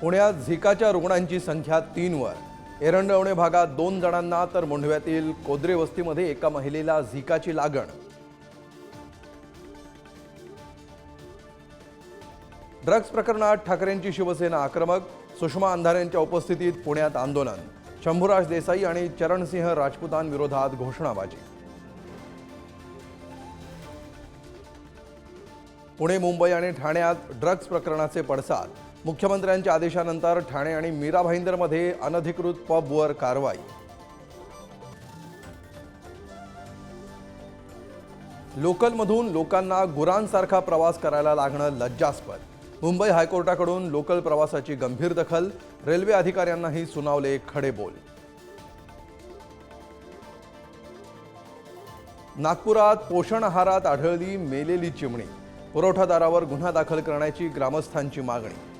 पुण्यात झिकाच्या रुग्णांची संख्या तीनवर. एरंडवणे भागात दोन जणांना तर मुंढव्यातील कोद्रे वस्तीमध्ये एका महिलेला झिकाची लागण. ड्रग्ज प्रकरणात ठाकरेंची शिवसेना आक्रमक सुषमा अंधारेंच्या उपस्थितीत पुण्यात आंदोलन. शंभूराज देसाई आणि चरणसिंह राजपूतांविरोधात घोषणाबाजी. पुणे मुंबई आणि ठाण्यात ड्रग्ज प्रकरणाचे पडसाद. मुख्यमंत्र्यांच्या आदेशानंतर ठाणे आणि मीरा भाईंदरमध्ये अनधिकृत पबवर कारवाई. लोकलमधून लोकांना गुरांसारखा प्रवास करायला लागणं लज्जास्पद. मुंबई हायकोर्टाकडून लोकल प्रवासाची गंभीर दखल रेल्वे अधिकाऱ्यांनाही सुनावले खडे बोल नागपुरात पोषण आहारात आढळली मेलेली चिमणी. पुरवठादारावर गुन्हा दाखल करण्याची ग्रामस्थांची मागणी.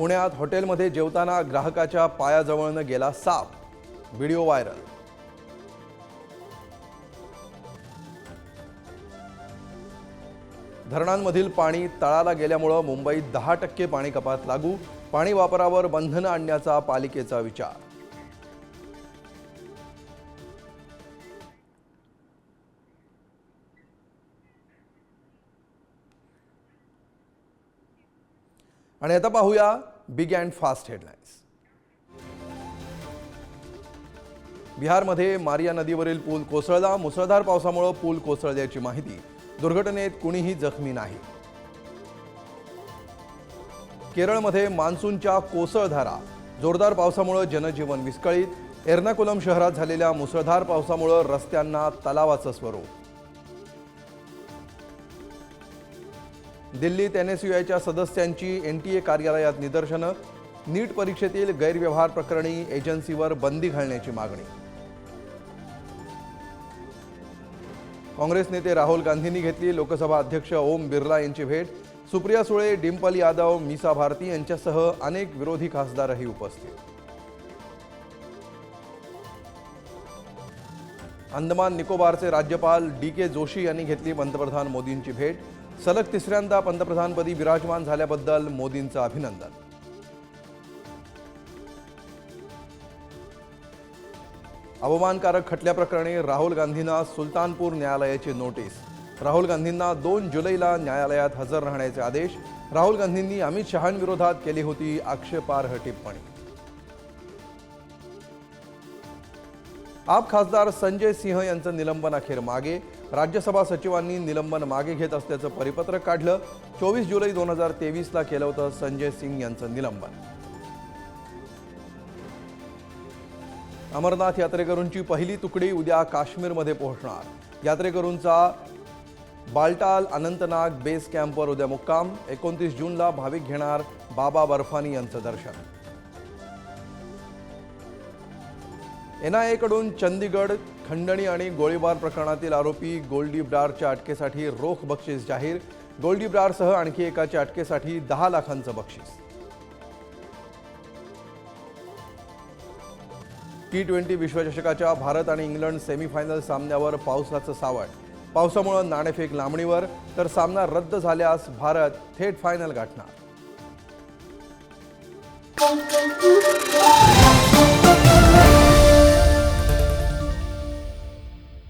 पुण्यात हॉटेलमध्ये जेवताना ग्राहकाच्या पायाजवळनं गेला साप. Video viral. धरणांमधील पाणी तळाला गेल्यामुळं मुंबईत दहा टक्के पाणी कपात लागू. पाणी वापरावर बंधनं आणण्याचा पालिकेचा विचार. आणि आता पाहूया बिग अँड फास्ट हेडलाईन्स. बिहारमध्ये मारिया नदीवरील पूल कोसळला. मुसळधार पावसामुळे पूल कोसळल्याची माहिती. दुर्घटनेत कुणीही जखमी नाही. केरळमध्ये मान्सूनच्या कोसळधारा जोरदार पावसामुळे जनजीवन विस्कळीत. एर्नाकुलम शहरात झालेल्या मुसळधार पावसामुळे रस्त्यांना तलावाचं स्वरूप. दिल्लीत एन एस आयच्या सदस्यांची एन टी ए कार्यालयात निदर्शनं नीट परीक्षेतील गैरव्यवहार प्रकरणी एजन्सीवर बंदी घालण्याची मागणी. काँग्रेस नेते राहुल गांधींनी घेतली लोकसभा अध्यक्ष ओम बिर्ला यांची भेट. सुप्रिया सुळे डिंपल यादव मीसा भारती यांच्यासह अनेक विरोधी खासदारही उपस्थित. अंदमान निकोबारचे राज्यपाल डी के जोशी यांनी घेतली पंतप्रधान मोदींची भेट. सलग तिसऱ्यांदा पंतप्रधानपदी विराजमान झाल्याबद्दल मोदींचं अभिनंदन. अवमानकारक खटल्याप्रकरणी राहुल गांधींना सुलतानपूर न्यायालयाची नोटीस. राहुल गांधींना दोन जुलैला न्यायालयात हजर राहण्याचे आदेश. राहुल गांधींनी अमित शहांविरोधात केली होती आक्षेपार्ह टिप्पणी. आप खासदार संजय सिंह यांचं निलंबन अखेर मागे. राज्यसभा सचिवांनी निलंबन मागे घेत असल्याचं परिपत्रक काढलं. चोवीस जुलै दोन हजार तेवीसला केलं होतं संजय सिंग यांचं निलंबन. अमरनाथ यात्रेकरूंची पहिली तुकडी उद्या काश्मीरमध्ये पोहोचणार. यात्रेकरूंचा बालटाल अनंतनाग बेस कॅम्पवर उद्या मुक्काम. एकोणतीस जूनला भाविक घेणार बाबा बर्फानी यांचं दर्शन. एन आयकडून चंदीगड खंडणी आणि गोळीबार प्रकरणातील आरोपी गोल्डी ब्रारच्या अटकेसाठी रोख बक्षीस जाहीर. गोल्डी ब्रारसह आणखी एकाच्या अटकेसाठी दहा लाखांचं बक्षीस. टी ट्वेंटी विश्वचषकाच्या भारत आणि इंग्लंड सेमीफायनल सामन्यावर पावसाचं सावट. पावसामुळे नाणेफेक लांबणीवर तर सामना रद्द झाल्यास भारत थेट फायनल गाठणार.